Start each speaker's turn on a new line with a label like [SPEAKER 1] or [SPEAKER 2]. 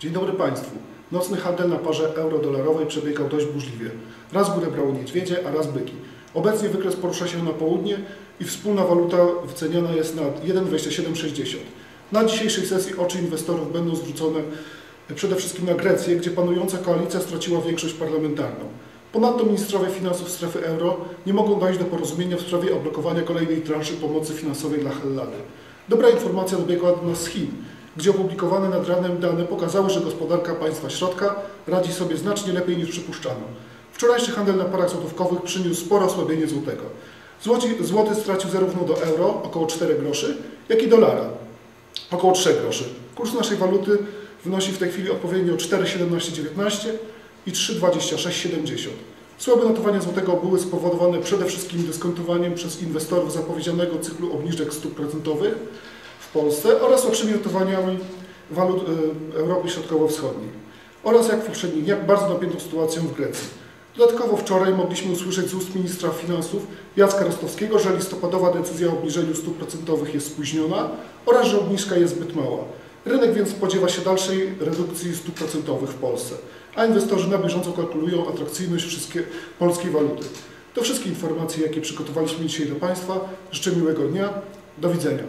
[SPEAKER 1] Dzień dobry Państwu. Nocny handel na parze euro-dolarowej przebiegał dość burzliwie. Raz górę brało niedźwiedzie, a raz byki. Obecnie wykres porusza się na południe i wspólna waluta wyceniana jest na 1,2760. Na dzisiejszej sesji oczy inwestorów będą zwrócone przede wszystkim na Grecję, gdzie panująca koalicja straciła większość parlamentarną. Ponadto ministrowie finansów strefy euro nie mogą dojść do porozumienia w sprawie odblokowania kolejnej transzy pomocy finansowej dla Hellady. Dobra informacja dobiegła do nas z Chin, gdzie opublikowane nad ranem dane pokazały, że gospodarka państwa środka radzi sobie znacznie lepiej niż przypuszczano. Wczorajszy handel na parach złotówkowych przyniósł spore osłabienie złotego. Złoci, złoty stracił zarówno do euro, około 4 groszy, jak i dolara, około 3 groszy. Kurs naszej waluty wynosi w tej chwili odpowiednio 4,1719 i 3,2670. Słabe notowania złotego były spowodowane przede wszystkim dyskontowaniem przez inwestorów zapowiedzianego cyklu obniżek stóp procentowych w Polsce oraz słabszymi notowaniami walut y, Europy Środkowo-Wschodniej oraz jak w poprzednich dniach bardzo napiętą sytuacją w Grecji. Dodatkowo wczoraj mogliśmy usłyszeć z ust ministra finansów Jacka Rostowskiego, że listopadowa decyzja o obniżeniu stóp procentowych jest spóźniona oraz że obniżka jest zbyt mała. Rynek więc spodziewa się dalszej redukcji stóp procentowych w Polsce, a inwestorzy na bieżąco kalkulują atrakcyjność wszystkie polskiej waluty. To wszystkie informacje, jakie przygotowaliśmy dzisiaj dla Państwa. Życzę miłego dnia. Do widzenia.